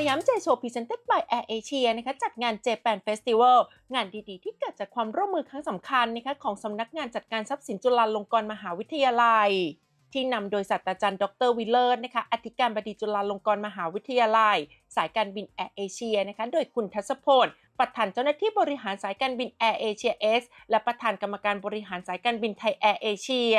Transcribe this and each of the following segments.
สยามเจโชว์พรีเซนต์ by Air Asia นะคะจัดงาน Japan Festival งานดีๆ ที่เกิดจากความร่วมมือครั้งสำคัญนะคะของสำนักงานจัดการทรัพย์สินจุฬาลงกรณ์มหาวิทยาลัย ที่นำโดยศาสตราจารย์ดรวิลเลอร์นะคะอธิการบดีจุฬาลงกรณ์มหาวิทยาลัย สายการบินแอร์เอเชียนะคะโดยคุณทัศพลประธานเจ้าหน้าที่บริหารสายการบินแอร์เอเชียเอสและประธานกรรมการบริหารสายการบินไทยแอร์เอเชีย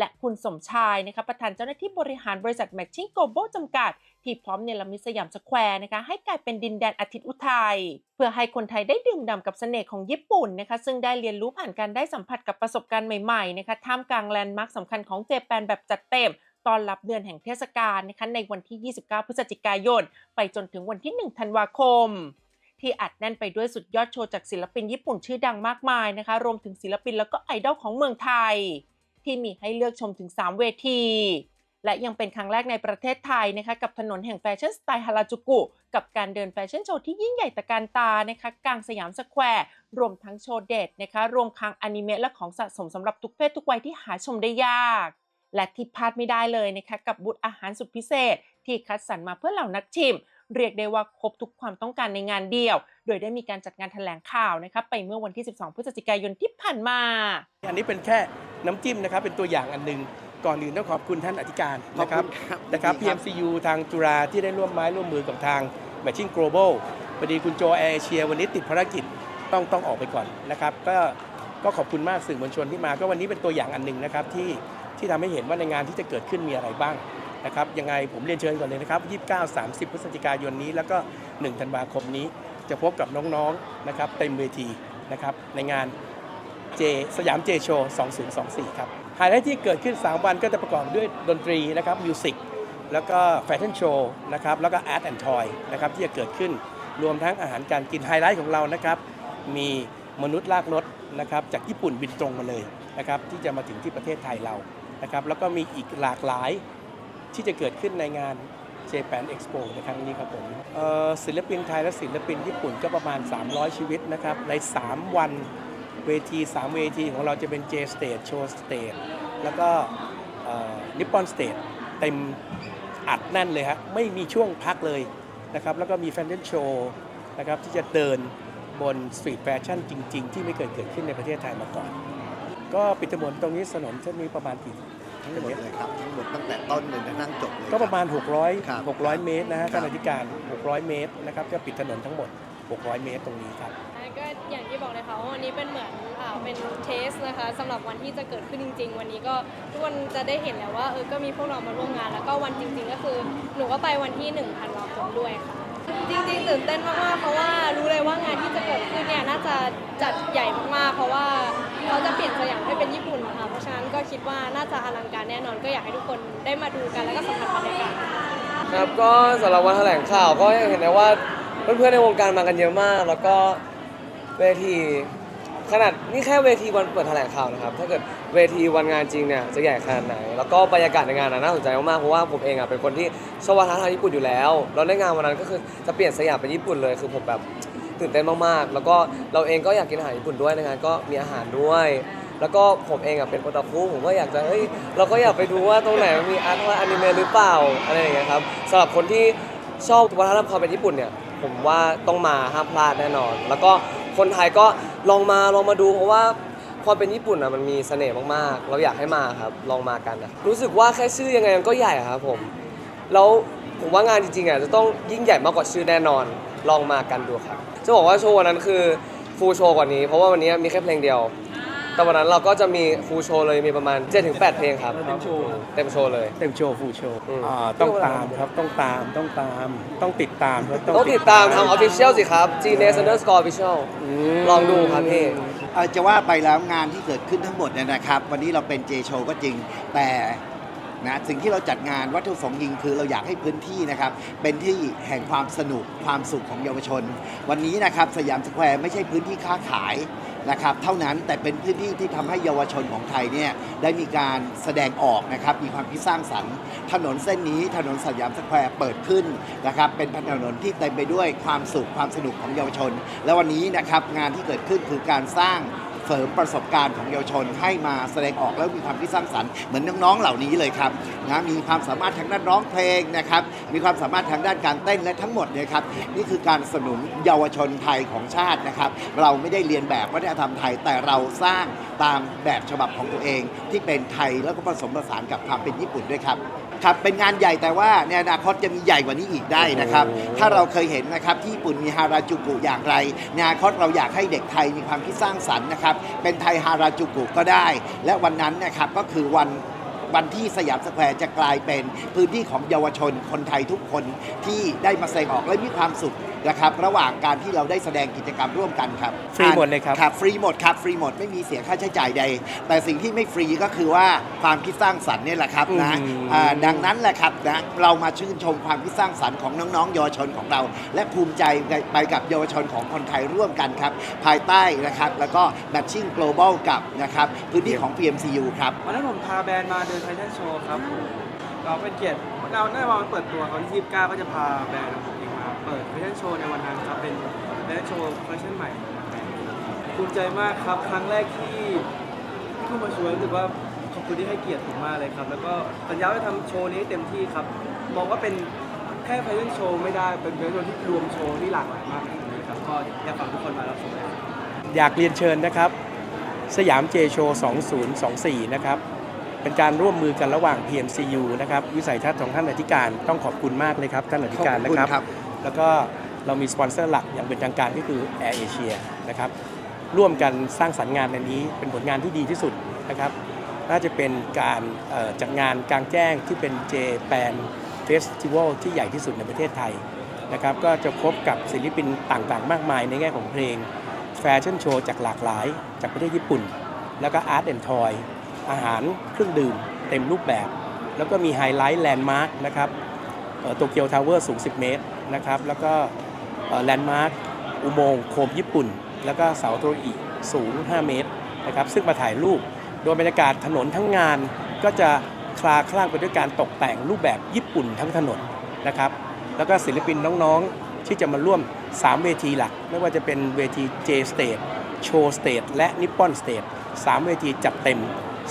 และคุณสมชายนะคะประธานเจ้าหน้าที่บริหารบริษัท Matching Global จำกัด ที่พร้อมเนรมิตสยามสแควร์นะคะให้กลายเป็นดินแดนอาทิตย์อุทัยเพื่อให้คนไทยได้ดื่มด่ำกับเสน่ห์ของญี่ปุ่นนะคะซึ่งได้เรียนรู้ผ่านการได้สัมผัสกับประสบการณ์ใหม่ๆนะคะท่ามกลางแลนด์มาร์คสำคัญของเจแปนแบบจัดเต็มตอนรับเดือนแห่งเทศกาลนะคะในวันที่ 29 พฤศจิกายน ไปจนถึงวันที่ 1 ธันวาคม ที่อัดแน่นไปด้วยสุดยอดโชว์จากศิลปินญี่ปุ่นชื่อดังมากมายนะคะ รวมถึงศิลปินแล้วก็ไอดอลของเมืองไทย ที่มีให้เลือกชมถึง 3 เวที และยังเป็นครั้งแรกในประเทศไทยนะคะกับถนนแห่งแฟชั่นสไตล์ฮาราจูกุ กับการเดินแฟชั่นโชว์ที่ยิ่งใหญ่ตะการตานะคะกลางสยามสแควร์ รวมทั้งโชว์เด็ดนะคะรวมคังอนิเมะและของสะสมสำหรับทุกเพศทุกวัยที่หาชมได้ยาก และที่พลาดไม่ได้เลยนะคะกับบูธอาหารสุดพิเศษ ที่คัดสรรมาเพื่อเหล่านักชิมเรียกได้ว่าครบทุกความต้องการในงานเดียว โดยได้มีการจัดงานแถลงข่าวนะคะไปเมื่อวันที่ 12 พฤศจิกายนที่ผ่านมา อันนี้เป็นแค่ น้ำจิ้มนะครับเป็นตัวอย่างอันหนึ่งก่อนอื่นต้องขอบคุณท่านอธิการนะครับขอบคุณครับนะครับยินดีครับ PMCU ทางจุฬาที่ได้ร่วมไม้ร่วมมือกับทาง Matching Global พอดีคุณโจแอร์เอเชียวันนี้ติดภารกิจต้องต้องออกไปก่อนนะครับก็ก็ขอบคุณมากสื่อมวลชนที่มาก็วันนี้เป็นตัวอย่างอันหนึ่งนะครับที่ที่ทำให้เห็นว่าในงานที่จะเกิดขึ้นมีอะไรบ้างนะครับยังไงผมเรียนเชิญก่อนเลยนะครับ 29 30 พฤศจิกายนนี้ แล้วก็ 1 ธันวาคมนี้จะพบกับน้องๆนะครับเต็มเวทีนะครับในงาน เจสยามเจโชว์2024 ครับไฮไลท์ที่เกิดขึ้น 3 วันก็จะประกอบด้วยดนตรีนะครับมิวสิกแล้วก็แฟชั่นโชว์นะครับแล้วก็อาร์ตแอนด์ทอยนะครับที่จะเกิดขึ้นรวมทั้งอาหารการกินไฮไลท์ของเรานะครับ มีมนุษย์ลากรถนะครับจากญี่ปุ่นบินตรงมาเลยนะครับที่จะมาถึงที่ประเทศไทยเรานะครับแล้วก็มีอีกหลากหลายที่จะเกิดขึ้นในงาน Japan Expo ในครั้งนี้ครับผมเอ่อศิลปินไทยและศิลปินญี่ปุ่นก็ประมาณ 300 ชีวิตนะครับใน 3 วัน เวที 3 เวทีของเราจะเป็น J Stage Show Stage แล้วก็นิปปอนสเต e เต็มอัดแน่นเลยฮะไม่มีช่วงพักเลยนะครับแล้วก็มีแฟชั่นโชว์นะครับที่จะเดินบนสตรีทแฟชั่นจริง ๆ ที่ไม่เคยเกิดขึ้นในประเทศไทยมาก่อน ก็ปิดถนนตรงนี้ถนนเส้นนี้ประมาณกี่ทั้งหมดเลยครับทั้งหมดตั้งแต่ต้นเลยนะนั่งจบเลยก็ประมาณครับ600 600 เมตรนะฮะครัท่าบนอธิการ 600 เมตรนะครับจะปิดถนนทั้งหมด 600 เมตรตรงนี้ครับก็ อย่างที่บอกเลยค่ะว่าวันนี้เป็นเหมือนอ่าเป็นเทสนะคะสำหรับวันที่จะเกิดขึ้นจริง ๆ วันนี้ก็ทุกคนจะได้เห็นแล้วว่าเออก็มีพวกเรามาร่วมงาน แล้วก็วันจริง ๆ ก็คือหนูก็ไปวันที่1ธันวาคมด้วยค่ะ จริงๆตื่นเต้นมากๆเพราะว่ารู้เลยว่างานที่จะเกิดขึ้นเนี่ยน่าจะจัดใหญ่มากๆ เพราะว่าเขาจะเปลี่ยนสยามให้เป็นญี่ปุ่นค่ะเพราะฉะนั้นก็คิดว่าน่าจะอลังการแน่นอนก็อยากให้ทุกคนได้มาดูกันแล้วก็สัมผัสบรรยากาศ ครับก็สำหรับวันแถลงข่าวก็เห็นได้ว่าเพื่อนๆในวงการมากันเยอะมาก แล้วก็ เวทีขนาดนี่แค่เวทีวันเปิดแถลงข่าวนะครับ ถ้าเกิดเวทีวันงานจริงเนี่ยจะใหญ่ขนาดไหน แล้วก็บรรยากาศในงานน่ะน่าสนใจมากๆเพราะว่าผมเองอะเป็นคนที่ชอบวัฒนธรรมญี่ปุ่นอยู่แล้วแล้วในงานวันนั้นก็คือจะเปลี่ยนสยามเป็นญี่ปุ่นเลยคือผมแบบตื่นเต้นมากๆ แล้วก็เราเองก็อยากกินอาหารญี่ปุ่นด้วยในงานก็มีอาหารด้วย แล้วก็ผมเองอะเป็นโอตาคุผมก็อยากจะเฮ้ยเราก็อยากไปดูว่าตรงไหนมีอาร์ตว่าอนิเมะหรือเปล่าอะไรอย่างเงี้ยครับสำหรับคนที่ชอบวัฒนธรรมความเป็นญี่ปุ่นเนี่ยผมว่าต้องมาห้ามพลาดแน่นอน แล้วก็ คนไทยก็ลองมาลองมาดูเพราะว่าความเป็นญี่ปุ่นอะมันมีเสน่ห์มากๆ เราอยากให้มาครับลองมากันนะรู้สึกว่าแค่ชื่อยังไงมันก็ใหญ่อะครับผมแล้วผมว่างานจริงๆอะจะต้องยิ่งใหญ่มากกว่าชื่อแน่นอนลองมากันดูครับจะบอกว่าโชว์วันนั้นคือฟูลโชว์กว่านี้ เพราะว่าวันนี้มีแค่เพลงเดียว แต่วันนั้นเราก็จะมีฟูลโชว์เลยมีประมาณ 7-8 เพลงครับ เต็มโชว์เต็มโชว์เลย เต็มโชว์ฟูลโชว์อืม อ่าต้องตามครับต้องตามต้องตาม ต้องติดตามครับต้องติดตามทาง Official สิครับ g n e s underscore official มลองดูครับพี่ เอ่อจะว่าไปแล้วงานที่เกิดขึ้นทั้งหมดเนี่ยนะครับ วันนี้เราเป็นเจโชก็จริง แต่นะสิ่งที่เราจัดงานวัตถุประสงค์จริงคือเราอยากให้พื้นที่นะครับ เป็นที่แห่งความสนุกความสุขของเยาวชน วันนี้นะครับสยามสแควร์ไม่ใช่พื้นที่ค้าขาย นะครับเท่านั้นแต่เป็นพื้นที่ที่ทำให้เยาวชนของไทยเนี่ยได้มีการแสดงออกนะครับมีความคิดสร้างสรรค์ ถนนเส้นนี้ถนนสยามสแควร์เปิดขึ้นนะครับเป็นถนนที่เต็มไปด้วยความสุขความสนุกของเยาวชน และวันนี้นะครับงานที่เกิดขึ้นคือการสร้าง เสริมประสบการณ์ของเยาวชนให้มาแสดงออกแล้วมีความคิดสร้างสรรค์เหมือนน้องๆเหล่านี้เลยครับนะมีความสามารถทางด้านร้องเพลงนะครับมีความสามารถทางด้านการเต้นและทั้งหมดเนี่ยครับนี่คือการสนับสนุนเยาวชนไทยของชาตินะครับ เราไม่ได้เรียนแบบวัฒนธรรมไทยแต่เราสร้างตามแบบฉบับของตัวเอง ที่เป็นไทยแล้วก็ผสมผสานกับความเป็นญี่ปุ่นด้วยครับ ครับเป็นงานใหญ่แต่ว่าในอนาคตจะมีใหญ่กว่านี้อีกได้นะครับโอ้โหถ้าเราเคยเห็นนะครับที่ญี่ปุ่นมีฮาราจูกุอย่างไรในอนาคตเราอยากให้เด็กไทยมีความคิดสร้างสรรค์นะครับเป็นไทยฮาราจูกุก็ได้ และวันนั้นนะครับก็คือวัน วันที่สยามสแควร์จะกลายเป็นพื้นที่ของเยาวชนคนไทยทุกคนที่ได้มาแสดงออกและมีความสุขนะครับระหว่างการที่เราได้แสดงกิจกรรมร่วมกันครับฟรีหมดเลยครับครับฟรีหมดครับฟรีหมดไม่มีเสียค่าใช้จ่ายใด แต่สิ่งที่ไม่ฟรีก็คือว่าความคิดสร้างสรรค์เนี่ยแหละครับนะอืมอ่าดังนั้นแหละครับนะเรามาชื่นชมความคิดสร้างสรรค์ของน้องๆเยาวชนของเรา และภูมิใจไปกับเยาวชนของคนไทยร่วมกันครับภายใต้นะครับแล้วก็ matching global กับนะครับพื้นที่ของ PMCU ครับวันนั้นผมพาแบรนด์มาเดินแฟชั่นโชว์ครับเราเป็นเกียรติเราได้วันเปิดตัวเขาที่29ก็จะพาแบรนด์ของผมเองมาเปิดแฟชั่นโชว์ในวันนั้นครับเป็นแฟชั่นโชว์แฟชั่นใหม่ของแบรนด์ภูมิใจมากครับครั้งแรกที่ที่เข้ามาชวนรู้สึกว่าขอบคุณที่ให้เกียรติผมมากเลยครับ แล้วก็สัญญาว่าจะทำโชว์นี้เต็มที่ครับมองว่าเป็นแค่แฟชั่นโชว์ไม่ได้เป็นแฟชั่นโชว์ที่รวมโชว์ที่หลากหลายมากอย่างนี้ครับก็อยากฝากทุกคนมารับชมอยากเรียนเชิญนะครับ สยามเจโชว์ 2024 นะครับ เป็นการร่วมมือกันระหว่าง PMCU นะครับวิสัยทัศน์ของท่านอธิการต้องขอบคุณมากเลยครับท่านอธิการขอบนะคุณครับครับแล้วก็เรามีสปอนเซอร์หลักอย่างเป็นทางการก็คือ Air Asia นะครับร่วมกันสร้างสรรค์งานในนี้เป็นผลงานที่ดีที่สุดนะครับน่าจะเป็นการเอ่อจัดงานกลางแจ้งที่เป็น j p a n Festival ที่ใหญ่ที่สุดในประเทศไทยนะครับก็จะพบกับศิลปินต่างๆ มากมายในแง่ของเพลง แฟชั่นโชว์จากหลากหลายจากประเทศญี่ปุ่น แล้วก็อาร์ตแอนด์ทอย อาหารเครื่องดื่มเต็มรูปแบบ แล้วก็มีไฮไลท์แลนด์มาร์คนะครับโตเกียวทาวเวอร์สูง 10 เมตรนะครับ แล้วก็แลนด์มาร์คอุโมงค์โคมญี่ปุ่น แล้วก็เสาโทรอีสูง 5 เมตรนะครับ ซึ่งมาถ่ายรูป โดยบรรยากาศถนนทั้งงานก็จะคลาคลั่งไปด้วยการตกแต่งรูปแบบญี่ปุ่นทั้งถนนนะครับ แล้วก็ศิลปินน้องๆ ที่จะมาร่วม 3 เวทีหลัก ไม่ว่าจะเป็นเวที J Stage Show Stage และ Nippon Stage 3 เวทีจัดเต็ม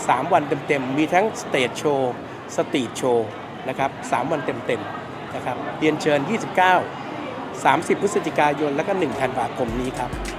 3 วันเต็มๆ มีทั้งสเตจโชว์ สตรีทโชว์นะครับ3วันเต็มๆนะครับเรียนเชิญ 29 30 พฤศจิกายน และก็ 1 ธันวาคมนี้ครับ